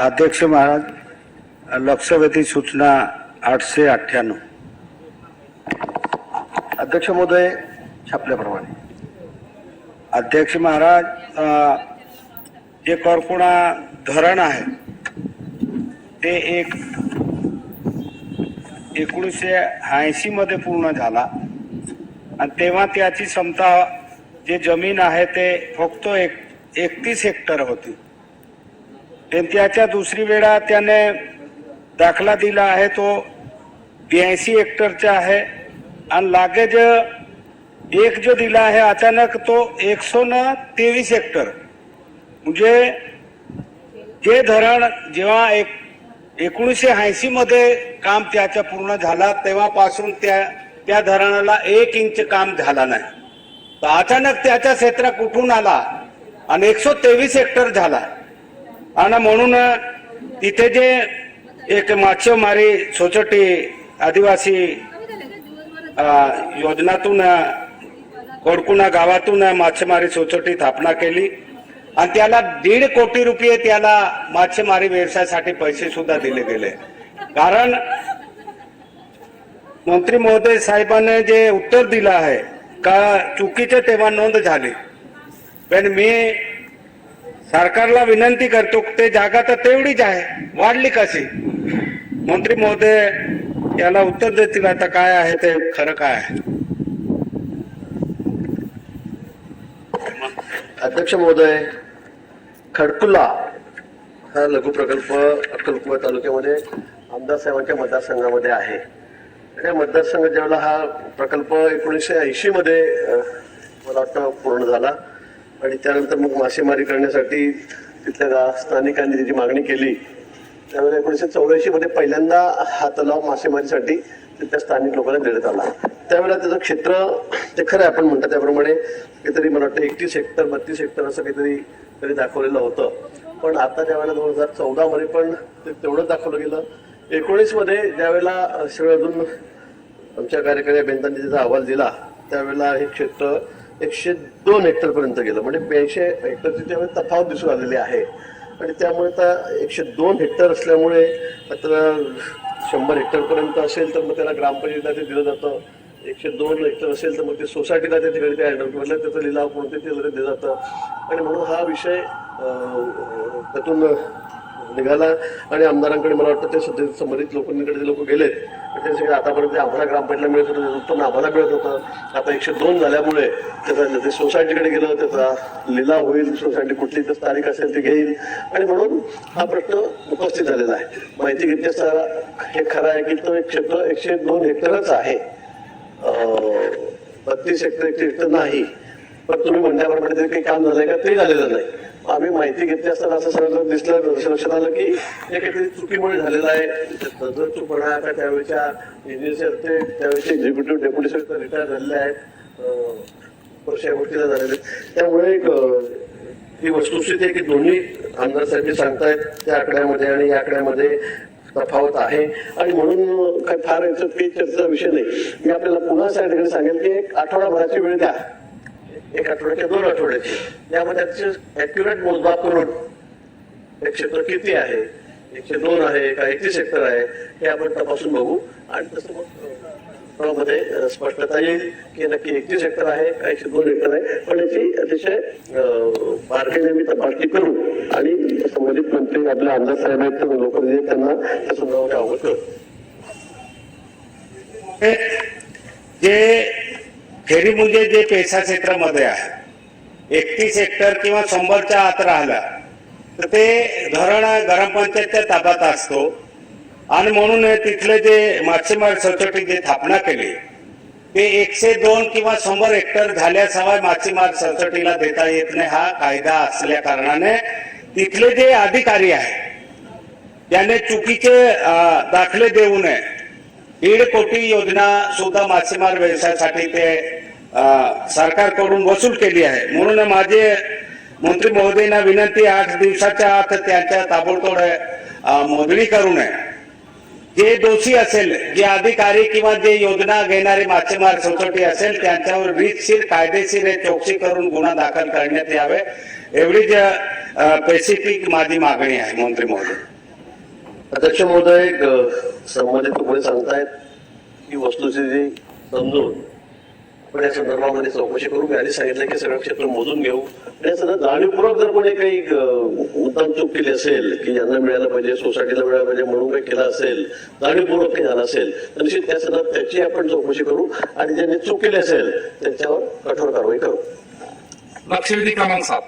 अध्यक्ष महाराज लक्षवेधी सूचना आठशे अठ्ठ्याण्णव. अध्यक्ष महोदय छापल्याप्रमाणे. अध्यक्ष महाराज जे करकुणा धरण आहे ते एक एकोणीसशे ऐंशीमध्ये पूर्ण झाला. आणि तेव्हा त्याची क्षमता जे जमीन आहे ते फक्त एक एकतीस हेक्टर होती. त्याच्या दुसरी वेळा त्याने दाखला दिला आहे तो ब्याऐंशी हेक्टरचा आहे. आणि लागेच एक जो दिला आहे अचानक तो एकशे न तेवीस हेक्टर म्हणजे जे धरण जेव्हा एक एकोणीसशे ऐंशीमध्ये काम त्याचं पूर्ण झाला तेव्हापासून त्या त्या धरणाला एक इंच काम झाला नाही. तर अचानक त्याचा क्षेत्र कुठून आला? आणि एकशे तेवीस हेक्टर झाला. आणि म्हणून तिथे जे एक मासेमारी सोसायटी आदिवासी योजनातून कोडकुणा गावातून मासेमारी सोसायटी स्थापना केली. आणि त्याला दीड कोटी रुपये त्याला मासेमारी व्यवसायासाठी पैसे सुद्धा दिले गेले. कारण मंत्री महोदय साहेबांनी जे उत्तर दिलं आहे का चुकीचे तेव्हा नोंद झाली. पण मी सरकारला विनंती करतो ते जागा तर तेवढीच आहे वाढली कशी? मंत्री महोदय याला उत्तर देतील आता काय आहे ते खरं काय आहे? अध्यक्ष महोदय खडकुला हा लघु प्रकल्प अक्कलकुवा तालुक्यामध्ये आमदार साहेबांच्या मतदारसंघामध्ये आहे. त्या मतदारसंघ ज्यावेळेला हा प्रकल्प एकोणीसशे ऐंशी मध्ये मला वाटतं पूर्ण झाला. आणि त्यानंतर मग मासेमारी करण्यासाठी तिथल्या स्थानिकांनी त्याची मागणी केली. त्यावेळेला एकोणीसशे चौऱ्याऐंशी मध्ये पहिल्यांदा हा तलाव मासेमारीसाठी तिथल्या स्थानिक लोकांना देण्यात आला. त्यावेळेला त्याचं क्षेत्र ते खरं आहे आपण म्हणतो त्याप्रमाणे काहीतरी मला वाटतं एकतीस हेक्टर बत्तीस हेक्टर असं काहीतरी तरी दाखवलेलं होतं. पण आता त्यावेळेला दोन हजार चौदामध्ये पण ते तेवढंच दाखवलं गेलं. एकोणीसमध्ये ज्यावेळेला सगळं अजून आमच्या कार्यकारी अभियंत्यांनी त्याचा अहवाल दिला त्यावेळेला हे क्षेत्र एकशे दोन हेक्टर पर्यंत गेलं. म्हणजे ब्याऐंशी हेक्टरची त्यावेळी तफावत दिसून आलेली आहे. आणि त्यामुळे आता एकशे दोन हेक्टर असल्यामुळे आता शंभर हेक्टरपर्यंत असेल तर मग त्याला ग्रामपंचायतीला ते दिलं जातं. एकशे दोन हेक्टर असेल तर मग ते सोसायटीला त्या ठिकाणी ते हँडल किंवा त्याचा लिलाव कोणते ते दिलं जातं. आणि म्हणून हा विषय त्यातून निघाला आणि आमदारांकडे मला वाटतं ते सध्या संबंधित लोकांकडे ते लोक गेलेत ते सगळे आतापर्यंत आम्हाला ग्रामपंचायतला मिळत होतं उत्पन्न आम्हाला मिळत होतं. आता एकशे दोन झाल्यामुळे त्याचा ते सोसायटीकडे गेलं त्याचा लिलाव होईल सोसायटी कुठली तर तारीख असेल ती घेईल. आणि म्हणून हा प्रश्न उपस्थित झालेला आहे. माहिती घेतली असता हे खरं आहे की तो एक क्षेत्र एकशे दोन हेक्टरच आहे. बत्तीस हेक्टर एकशे हेक्टर नाही. पण तुम्ही म्हणल्याप्रमाणे काही काम झालंय का ते झालेलं नाही. आम्ही माहिती घेतली असताना असं सगळं दिसलं लक्षात आलं की हे काहीतरी चुकीमुळे झालेलं आहे. त्यात जर चुकपणा आता त्यावेळेच्या इंजिनियर ते त्यावेळेचे एक्झिक्युटिव्ह डेप्युटी सेक्रेटरी रिटायर झालेले आहेत. वर्ष या गोष्टीला झालेले त्यामुळे एक ही वस्तुस्थिती आहे की दोन्ही आमदार साहेब सांगतायत त्या आकड्यामध्ये आणि या आकड्यामध्ये तफावत आहे. आणि म्हणून काही फार याचं काही चर्चेचा विषय नाही. मी आपल्याला पुन्हा त्या ठिकाणी सांगेल की एक आठवडाभराची वेळ द्या. एक आठवड्याच्या दोन आठवड्याची. यामध्ये अॅक्युरेट मोजमाप करून हे क्षेत्र किती आहे एकशे दोन आहे का एकतीस हेक्टर आहे हे आपण तपासून बघू. आणि तसं मग मध्ये स्पष्टता येईल की नक्की एकतीस हेक्टर आहे का एकशे दोन हेक्टर आहे. पण याची अतिशय अं, बारकाईने मी तपासणी करू आणि संबंधित मंत्री आपल्या आमदार साहेब आहेत लोकप्रतिनिधी त्यांना त्या संदर्भात अवगत करू जे फेरीमुजे जे पेशा क्षेत्रामध्ये आहे एकतीस हेक्टर किंवा शंभरच्या आत राहिला तर ते धरण ग्रामपंचायतच्या ताब्यात असतो. आणि म्हणून तिथले जे मासेमार सोसायटी जे स्थापना केली ते एकशे दोन किंवा शंभर हेक्टर झाल्याशिवाय मासेमार सोसायटीला देता येत नाही हा कायदा असल्या कारणाने तिथले जे अधिकारी आहे त्याने चुकीचे दाखले देऊ नये. दीड कोटी योजना सुद्धा मासेमार व्यवसायासाठी ते सरकारकडून वसूल केली आहे. म्हणून माझे मंत्री महोदयांना विनंती आठ दिवसाच्या आत त्यांच्या ताबडतोड मोजणी करू नये. जे दोषी असेल जे अधिकारी किंवा जे योजना घेणारे मासेमार सोसायटी असेल त्यांच्यावर रीतशीर कायदेशीर चौकशी करून गुन्हा दाखल करण्यात यावे. एवढीच स्पेसिफिक माझी मागणी आहे मंत्री महोदय. अध्यक्ष महोदय ग- संबंधित कोणी सांगतायत की वस्तुस्थिती समजून आपण या संदर्भामध्ये चौकशी करू. मी आधी सांगितलं की सगळं क्षेत्र मोजून घेऊ. आणि सगळं जाणीवपूर्वक जर कोणी काही ग- मुद्दाम चूक केली असेल की यांना मिळायला पाहिजे सोसायटीला मिळायला पाहिजे म्हणून काही केलं असेल जाणीवपूर्वक काही झालं असेल तर निश्चित त्या संदर्भात त्याची आपण चौकशी करू. आणि ज्यांनी चूक केली असेल त्यांच्यावर कठोर कारवाई करू. लक्षवेधी क्रमांक सात.